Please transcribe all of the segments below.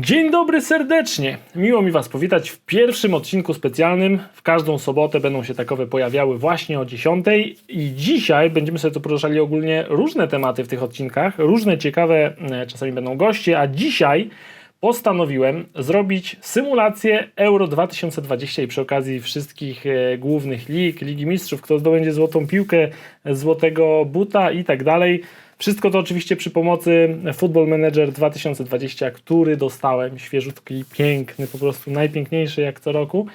Dzień dobry serdecznie. Miło mi Was powitać w pierwszym odcinku specjalnym. W każdą sobotę będą się takowe pojawiały właśnie o 10. I dzisiaj będziemy sobie tu poruszali ogólnie różne tematy w tych odcinkach. Różne ciekawe, e, czasami będą goście, a dzisiaj postanowiłem zrobić symulację Euro 2020 i przy okazji wszystkich e, głównych lig, Ligi Mistrzów, kto zdobędzie złotą piłkę, złotego buta i tak dalej. Wszystko to oczywiście przy pomocy Football Manager 2020, który dostałem, świeżutki, piękny, po prostu najpiękniejszy jak co roku.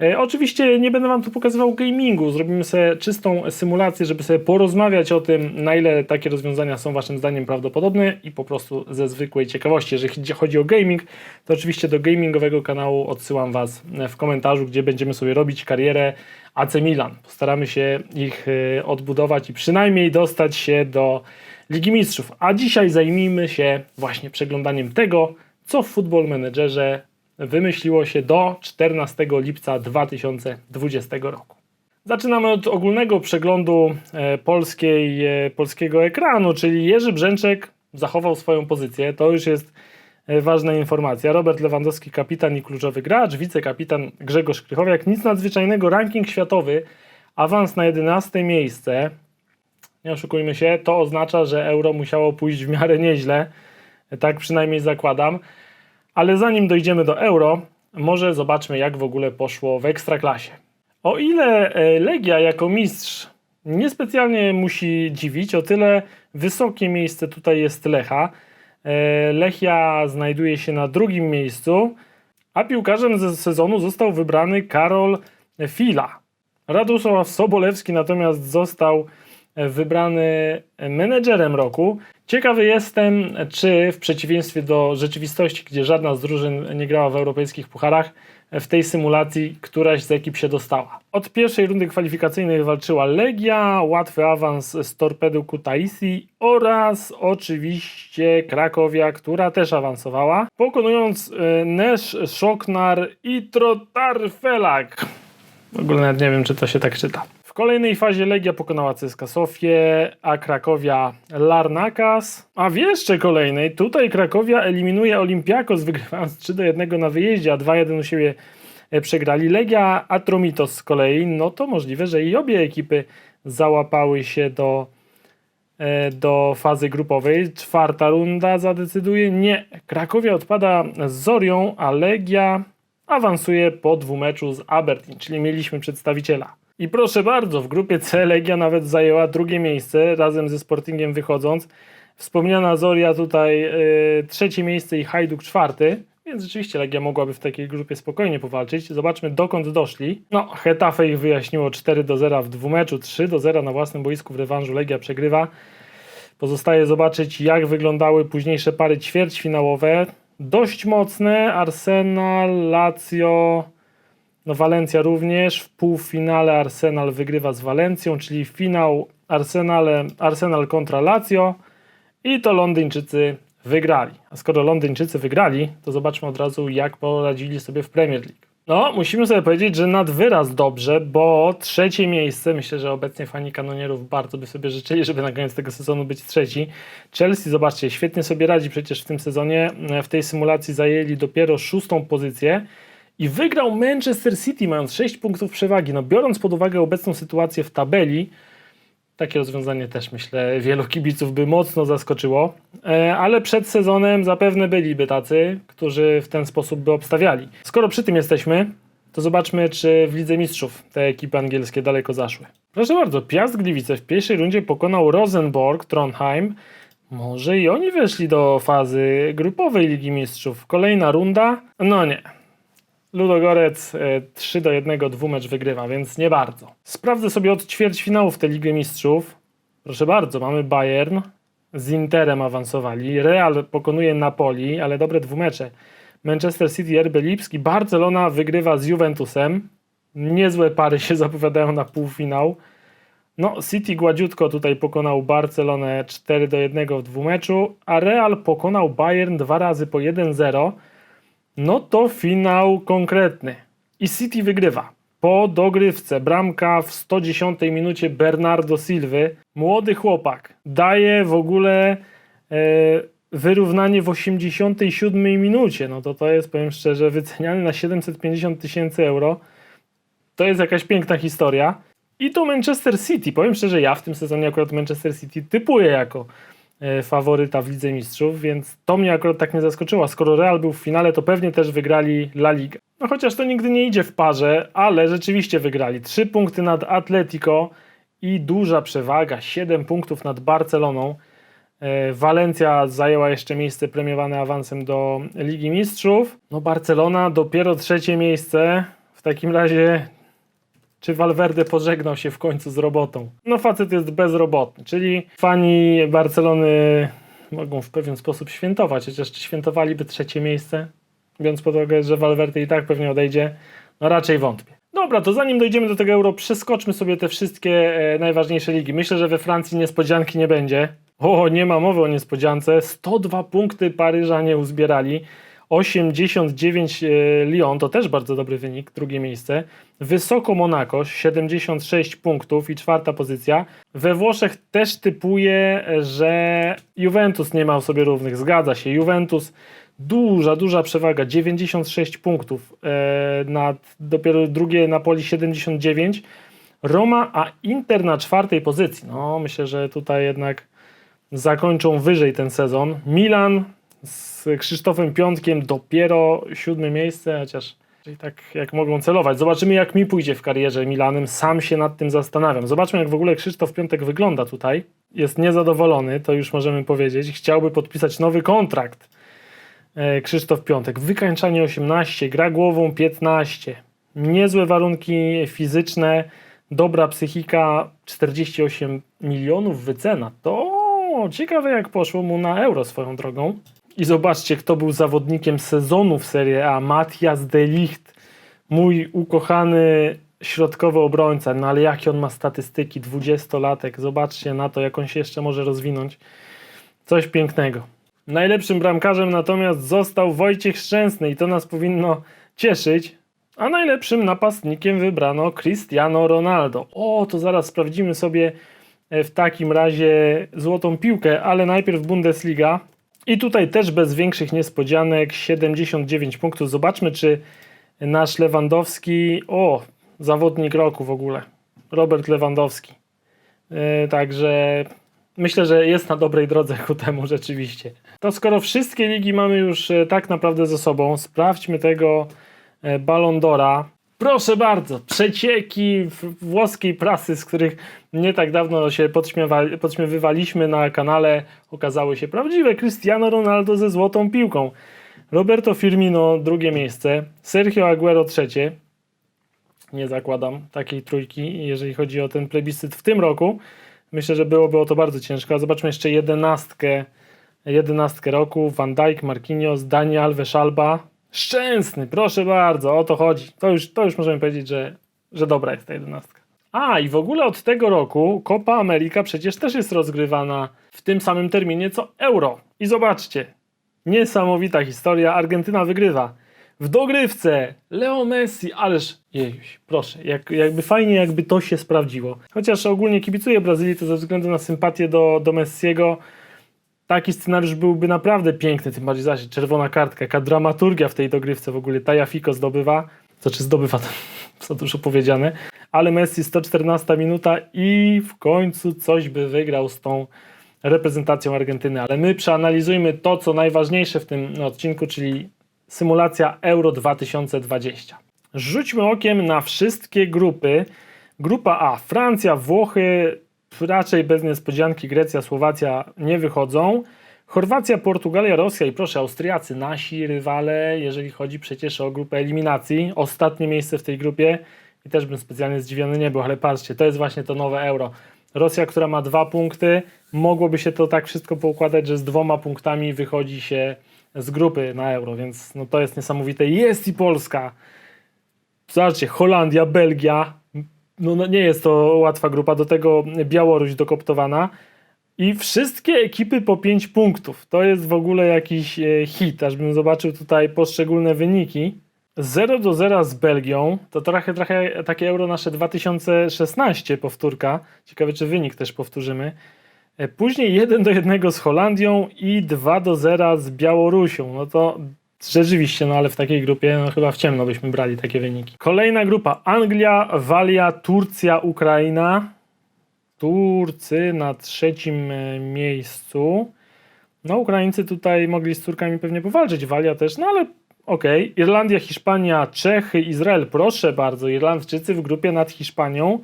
E, oczywiście nie będę Wam tu pokazywał gamingu, zrobimy sobie czystą symulację, żeby sobie porozmawiać o tym, na ile takie rozwiązania są Waszym zdaniem prawdopodobne i po prostu ze zwykłej ciekawości. Jeżeli chodzi o gaming, to oczywiście do gamingowego kanału odsyłam Was w komentarzu, gdzie będziemy sobie robić karierę AC Milan. Postaramy się ich e, odbudować i przynajmniej dostać się do Ligi Mistrzów. A dzisiaj zajmijmy się właśnie przeglądaniem tego, co w Football Managerze wymyśliło się do 14 lipca 2020 roku. Zaczynamy od ogólnego przeglądu e, polskiej, e, polskiego ekranu, czyli Jerzy Brzęczek zachował swoją pozycję. To już jest e, ważna informacja. Robert Lewandowski, kapitan i kluczowy gracz, wicekapitan Grzegorz Krychowiak. Nic nadzwyczajnego, ranking światowy, awans na 11 miejsce. Nie oszukujmy się, to oznacza, że euro musiało pójść w miarę nieźle. Tak przynajmniej zakładam. Ale zanim dojdziemy do euro, może zobaczmy, jak w ogóle poszło w ekstraklasie. O ile e, Legia jako mistrz niespecjalnie musi dziwić, o tyle wysokie miejsce tutaj jest Lecha. E, Lechia znajduje się na drugim miejscu, a piłkarzem ze sezonu został wybrany Karol Fila. Radosław Sobolewski natomiast został wybrany menedżerem roku. Ciekawy jestem, czy w przeciwieństwie do rzeczywistości, gdzie żadna z drużyn nie grała w europejskich pucharach, w tej symulacji któraś z ekip się dostała. Od pierwszej rundy kwalifikacyjnej walczyła Legia, łatwy awans z Torpedu Kutaisi oraz oczywiście Krakowia, która też awansowała, pokonując e, Nesz, Szoknar i Trotarfelak. W ogóle nawet nie wiem, czy to się tak czyta. Kolejnej fazie Legia pokonała CSKA Sofię, a Krakowia Larnakas. A w jeszcze kolejnej tutaj Krakowia eliminuje Olympiakos, wygrywając 3 do 1 na wyjeździe, a 2-1 u siebie e, przegrali. Legia Atromitos z kolei, no to możliwe, że i obie ekipy załapały się do, e, do fazy grupowej. Czwarta runda zadecyduje. Nie, Krakowia odpada z Zorią, a Legia awansuje po dwumeczu z Aberdeen, czyli mieliśmy przedstawiciela. I proszę bardzo, w grupie C Legia nawet zajęła drugie miejsce, razem ze Sportingiem wychodząc. Wspomniana Zoria tutaj y, trzecie miejsce i Hajduk czwarty, więc rzeczywiście Legia mogłaby w takiej grupie spokojnie powalczyć. Zobaczmy dokąd doszli. No, Hetafe ich wyjaśniło 4 do 0 w dwumeczu, 3 do 0 na własnym boisku w rewanżu Legia przegrywa. Pozostaje zobaczyć jak wyglądały późniejsze pary ćwierćfinałowe. Dość mocne, Arsenal, Lazio, no Walencja również. W półfinale Arsenal wygrywa z Walencją, czyli finał Arsenal, Arsenal kontra Lazio i to Londyńczycy wygrali. A skoro Londyńczycy wygrali, to zobaczmy od razu jak poradzili sobie w Premier League. No, musimy sobie powiedzieć, że nad wyraz dobrze, bo trzecie miejsce, myślę, że obecnie fani kanonierów bardzo by sobie życzyli, żeby na koniec tego sezonu być trzeci. Chelsea, zobaczcie, świetnie sobie radzi przecież w tym sezonie. W tej symulacji zajęli dopiero szóstą pozycję i wygrał Manchester City, mając 6 punktów przewagi. No, biorąc pod uwagę obecną sytuację w tabeli, takie rozwiązanie też myślę wielu kibiców by mocno zaskoczyło, e, ale przed sezonem zapewne byliby tacy, którzy w ten sposób by obstawiali. Skoro przy tym jesteśmy, to zobaczmy, czy w Lidze Mistrzów te ekipy angielskie daleko zaszły. Proszę bardzo, Piast Gliwice w pierwszej rundzie pokonał Rosenborg, Trondheim. Może i oni weszli do fazy grupowej Ligi Mistrzów. Kolejna runda? No nie. Ludogorec 3 do 1 dwumecz wygrywa, więc nie bardzo. Sprawdzę sobie od ćwierćfinałów tę Ligę Mistrzów. Proszę bardzo, mamy Bayern, z Interem awansowali, Real pokonuje Napoli, ale dobre dwumecze. Manchester City, RB Lipski, Barcelona wygrywa z Juventusem. Niezłe pary się zapowiadają na półfinał. No, City gładziutko tutaj pokonał Barcelonę 4 do 1 w dwumeczu, a Real pokonał Bayern dwa razy po 1-0 no to finał konkretny. I City wygrywa. Po dogrywce bramka w 110 minucie Bernardo Silwy, młody chłopak, daje w ogóle e, wyrównanie w 87 minucie. No to to jest, powiem szczerze, wyceniany na 750 tysięcy euro. To jest jakaś piękna historia. I to Manchester City. Powiem szczerze, ja w tym sezonie akurat Manchester City typuję jako faworyta w Lidze Mistrzów, więc to mnie akurat tak nie zaskoczyło. Skoro Real był w finale, to pewnie też wygrali La Liga. No chociaż to nigdy nie idzie w parze, ale rzeczywiście wygrali. Trzy punkty nad Atletico i duża przewaga, 7 punktów nad Barceloną. E, Walencja zajęła jeszcze miejsce premiowane awansem do Ligi Mistrzów. No Barcelona dopiero trzecie miejsce. W takim razie czy Valverde pożegnał się w końcu z robotą? No facet jest bezrobotny, czyli fani Barcelony mogą w pewien sposób świętować, chociaż czy świętowaliby trzecie miejsce, biorąc pod uwagę, że Valverde i tak pewnie odejdzie, no raczej wątpię. Dobra, to zanim dojdziemy do tego euro, przeskoczmy sobie te wszystkie e, najważniejsze ligi. Myślę, że we Francji niespodzianki nie będzie. O, nie ma mowy o niespodziance. 102 punkty Paryża nie uzbierali. 89 e, Lyon, to też bardzo dobry wynik, drugie miejsce. Wysoko Monaco, 76 punktów i czwarta pozycja. We Włoszech też typuję, że Juventus nie ma u sobie równych. Zgadza się, Juventus duża, duża przewaga, 96 punktów e, nad dopiero drugie Napoli 79. Roma, a Inter na czwartej pozycji. No, myślę, że tutaj jednak zakończą wyżej ten sezon. Milan z Krzysztofem Piątkiem dopiero siódme miejsce, chociaż i tak jak mogą celować. Zobaczymy jak mi pójdzie w karierze Milanem, sam się nad tym zastanawiam. Zobaczmy jak w ogóle Krzysztof Piątek wygląda tutaj. Jest niezadowolony, to już możemy powiedzieć. Chciałby podpisać nowy kontrakt. E, Krzysztof Piątek. Wykańczanie 18, gra głową 15. Niezłe warunki fizyczne, dobra psychika, 48 milionów wycena. To ciekawe jak poszło mu na euro swoją drogą. I zobaczcie, kto był zawodnikiem sezonu w Serie A. Matthias de Ligt, mój ukochany środkowy obrońca. No ale jakie on ma statystyki, 20-latek. Zobaczcie na to, jak on się jeszcze może rozwinąć. Coś pięknego. Najlepszym bramkarzem natomiast został Wojciech Szczęsny i to nas powinno cieszyć. A najlepszym napastnikiem wybrano Cristiano Ronaldo. O, to zaraz sprawdzimy sobie e, w takim razie złotą piłkę, ale najpierw Bundesliga. I tutaj też bez większych niespodzianek 79 punktów. Zobaczmy, czy nasz Lewandowski, o, zawodnik roku w ogóle, Robert Lewandowski. Yy, także myślę, że jest na dobrej drodze ku temu rzeczywiście. To skoro wszystkie ligi mamy już e, tak naprawdę ze sobą, sprawdźmy tego e, Ballon d'Ora. Proszę bardzo, przecieki włoskiej prasy, z których nie tak dawno się podśmiewywaliśmy na kanale, okazały się prawdziwe. Cristiano Ronaldo ze złotą piłką. Roberto Firmino drugie miejsce, Sergio Aguero trzecie. Nie zakładam takiej trójki, jeżeli chodzi o ten plebiscyt w tym roku. Myślę, że byłoby o to bardzo ciężko. Zobaczmy jeszcze jedenastkę, jedenastkę roku. Van Dijk, Marquinhos, Dani Alves, Alba. Szczęsny, proszę bardzo, o to chodzi. To już, to już możemy powiedzieć, że, że dobra jest ta jedenastka. A i w ogóle od tego roku Copa America przecież też jest rozgrywana w tym samym terminie co Euro. I zobaczcie, niesamowita historia. Argentyna wygrywa. W dogrywce Leo Messi, ależ jejuś, proszę, jak, jakby fajnie jakby to się sprawdziło. Chociaż ogólnie kibicuję Brazylii to ze względu na sympatię do, do Messiego. Taki scenariusz byłby naprawdę piękny, tym bardziej zaś czerwona kartka, jaka dramaturgia w tej dogrywce w ogóle. Tajafico zdobywa, to czy zdobywa, to za dużo powiedziane, ale Messi 114 minuta i w końcu coś by wygrał z tą reprezentacją Argentyny. Ale my przeanalizujmy to, co najważniejsze w tym odcinku, czyli symulacja Euro 2020. Rzućmy okiem na wszystkie grupy. Grupa A, Francja, Włochy, raczej bez niespodzianki Grecja, Słowacja nie wychodzą. Chorwacja, Portugalia, Rosja i proszę, Austriacy, nasi rywale, jeżeli chodzi przecież o grupę eliminacji. Ostatnie miejsce w tej grupie i też bym specjalnie zdziwiony nie był, ale patrzcie, to jest właśnie to nowe euro. Rosja, która ma dwa punkty, mogłoby się to tak wszystko poukładać, że z dwoma punktami wychodzi się z grupy na euro, więc no to jest niesamowite. Jest i Polska. Zobaczcie, Holandia, Belgia. No, no nie jest to łatwa grupa, do tego Białoruś dokoptowana. I wszystkie ekipy po 5 punktów. To jest w ogóle jakiś e, hit, aż bym zobaczył tutaj poszczególne wyniki. 0 do 0 z Belgią, to trochę, trochę takie euro nasze 2016 powtórka. Ciekawe, czy wynik też powtórzymy. E, Później 1 do 1 z Holandią i 2 do 0 z Białorusią. No to rzeczywiście, no ale w takiej grupie no chyba w ciemno byśmy brali takie wyniki. Kolejna grupa Anglia, Walia, Turcja, Ukraina. Turcy na trzecim e, miejscu. No Ukraińcy tutaj mogli z Turkami pewnie powalczyć, Walia też, no ale okej. Irlandia, Hiszpania, Czechy, Izrael, proszę bardzo, Irlandczycy w grupie nad Hiszpanią.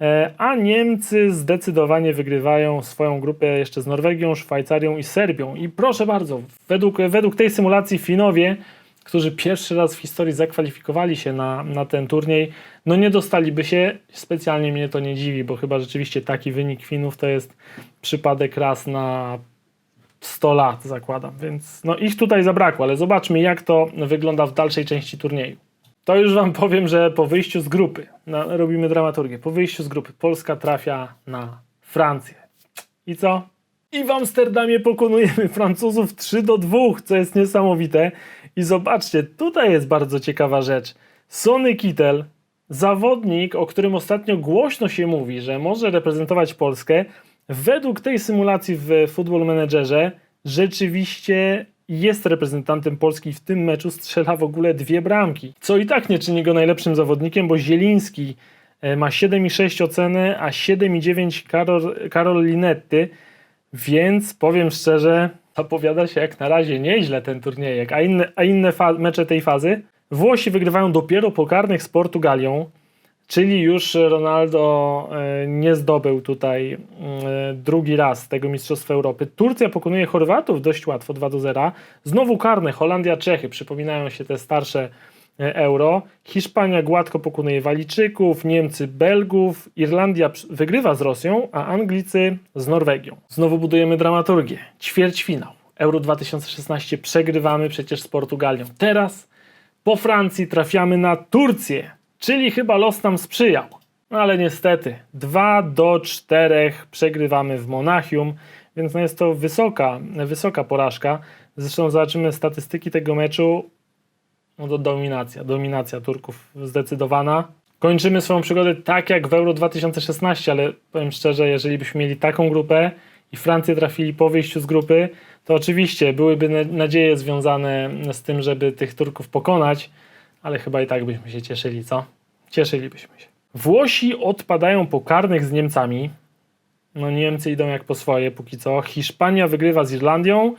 E, A Niemcy zdecydowanie wygrywają swoją grupę jeszcze z Norwegią, Szwajcarią i Serbią. I proszę bardzo, według, według tej symulacji Finowie, którzy pierwszy raz w historii zakwalifikowali się na, na ten turniej, no nie dostaliby się. Specjalnie mnie to nie dziwi, bo chyba rzeczywiście taki wynik Finów to jest przypadek raz na 100 lat, zakładam. Więc no ich tutaj zabrakło, ale zobaczmy, jak to wygląda w dalszej części turnieju. To już Wam powiem, że po wyjściu z grupy, no, robimy dramaturgię, po wyjściu z grupy Polska trafia na Francję. I co? I w Amsterdamie pokonujemy Francuzów 3 do 2, co jest niesamowite. I zobaczcie, tutaj jest bardzo ciekawa rzecz. Sony Kittel, zawodnik, o którym ostatnio głośno się mówi, że może reprezentować Polskę, według tej symulacji w Football Managerze rzeczywiście jest reprezentantem Polski w tym meczu strzela w ogóle dwie bramki. Co i tak nie czyni go najlepszym zawodnikiem, bo Zieliński e, ma 7,6 oceny, a 7,9 Karol, Karol Linetty, więc powiem szczerze, zapowiada się jak na razie nieźle ten turniejek, a inne, a inne mecze tej fazy. Włosi wygrywają dopiero po karnych z Portugalią, czyli już Ronaldo e, nie zdobył tutaj e, drugi raz tego Mistrzostwa Europy. Turcja pokonuje Chorwatów dość łatwo 2 do 0. Znowu karne Holandia, Czechy, przypominają się te starsze e, euro. Hiszpania gładko pokonuje Walijczyków, Niemcy Belgów, Irlandia wygrywa z Rosją, a Anglicy z Norwegią. Znowu budujemy dramaturgię. Ćwierćfinał. Euro 2016 przegrywamy przecież z Portugalią. Teraz po Francji trafiamy na Turcję, czyli chyba los nam sprzyjał. No ale niestety 2 do 4 przegrywamy w Monachium, więc no jest to wysoka, wysoka porażka. Zresztą zobaczymy statystyki tego meczu. No to dominacja, dominacja Turków zdecydowana. Kończymy swoją przygodę tak jak w Euro 2016, ale powiem szczerze, jeżeli byśmy mieli taką grupę i Francję trafili po wyjściu z grupy, to oczywiście byłyby na- nadzieje związane z tym, żeby tych Turków pokonać, ale chyba i tak byśmy się cieszyli, co? Cieszylibyśmy się. Włosi odpadają po karnych z Niemcami. No Niemcy idą jak po swoje póki co. Hiszpania wygrywa z Irlandią.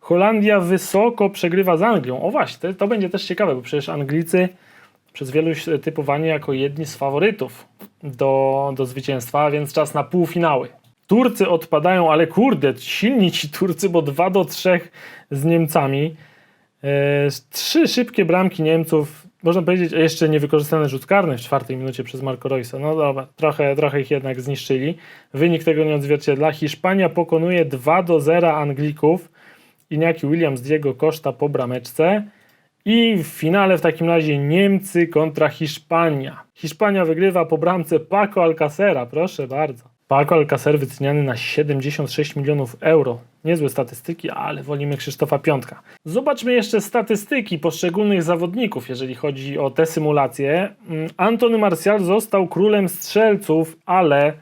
Holandia wysoko przegrywa z Anglią. O właśnie, to, to będzie też ciekawe, bo przecież Anglicy przez wielu typowani jako jedni z faworytów do, do zwycięstwa, więc czas na półfinały. Turcy odpadają, ale kurde, silni ci Turcy, bo 2 do 3 z Niemcami. E, trzy szybkie bramki Niemców, można powiedzieć, jeszcze niewykorzystany rzut karny w czwartej minucie przez Marco Roysa. No dobra, trochę, trochę ich jednak zniszczyli. Wynik tego nie odzwierciedla. Hiszpania pokonuje 2 do 0 Anglików. Iñaki Williams, Diego Costa po brameczce. I w finale w takim razie Niemcy kontra Hiszpania. Hiszpania wygrywa po bramce Paco Alcacera, proszę bardzo. Paco Alcacer wyceniany na 76 milionów euro. Niezłe statystyki, ale wolimy Krzysztofa Piątka. Zobaczmy jeszcze statystyki poszczególnych zawodników, jeżeli chodzi o te symulacje. Mm, Antony Martial został królem strzelców, ale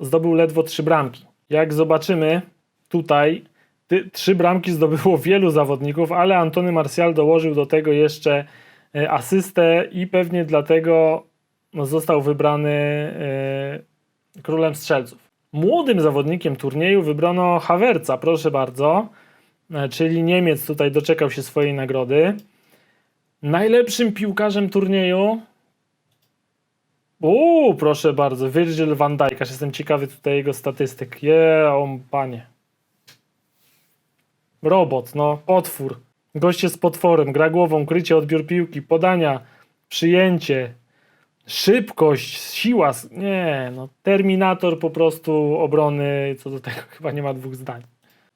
zdobył ledwo trzy bramki. Jak zobaczymy tutaj, ty, trzy bramki zdobyło wielu zawodników, ale Antony Martial dołożył do tego jeszcze e, asystę i pewnie dlatego no, został wybrany e, królem strzelców. Młodym zawodnikiem turnieju wybrano Havertza, proszę bardzo, e, czyli Niemiec tutaj doczekał się swojej nagrody. Najlepszym piłkarzem turnieju Uuu, proszę bardzo, Virgil van Dijk, aż jestem ciekawy tutaj jego statystyk. Je, on panie. Robot, no, potwór. Goście z potworem, gra głową, krycie, odbiór piłki, podania, przyjęcie, szybkość, siła. Nie, no, terminator po prostu obrony, co do tego chyba nie ma dwóch zdań.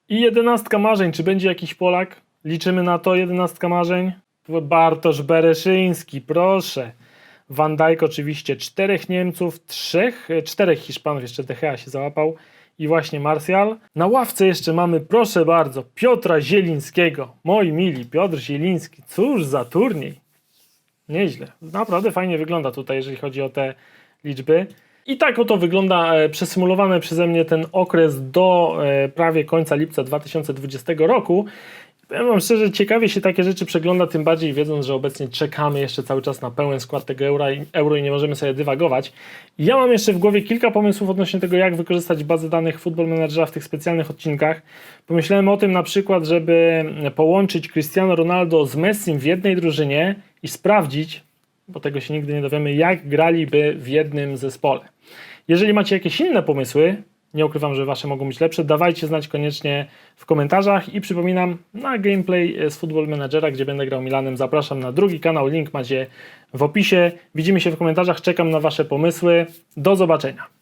I jedenastka marzeń, czy będzie jakiś Polak? Liczymy na to, jedenastka marzeń? Bartosz Bereszyński, proszę. Van Dijk oczywiście czterech Niemców, trzech, e, czterech Hiszpanów, jeszcze Gea się załapał i właśnie Martial. Na ławce jeszcze mamy, proszę bardzo, Piotra Zielińskiego. Moi mili, Piotr Zieliński, cóż za turniej. Nieźle. Naprawdę fajnie wygląda tutaj, jeżeli chodzi o te liczby. I tak oto wygląda e, przesymulowany przeze mnie ten okres do e, prawie końca lipca 2020 roku. Powiem wam szczerze, ciekawie się takie rzeczy przegląda, tym bardziej wiedząc, że obecnie czekamy jeszcze cały czas na pełen skład tego euro i, euro i nie możemy sobie dywagować. Ja mam jeszcze w głowie kilka pomysłów odnośnie tego, jak wykorzystać bazę danych Football Managera w tych specjalnych odcinkach. Pomyślałem o tym na przykład, żeby połączyć Cristiano Ronaldo z Messim w jednej drużynie i sprawdzić, bo tego się nigdy nie dowiemy, jak graliby w jednym zespole. Jeżeli macie jakieś inne pomysły, nie ukrywam, że wasze mogą być lepsze, dawajcie znać koniecznie w komentarzach i przypominam na gameplay z Football Managera, gdzie będę grał Milanem, zapraszam na drugi kanał, link macie w opisie. Widzimy się w komentarzach, czekam na wasze pomysły. Do zobaczenia.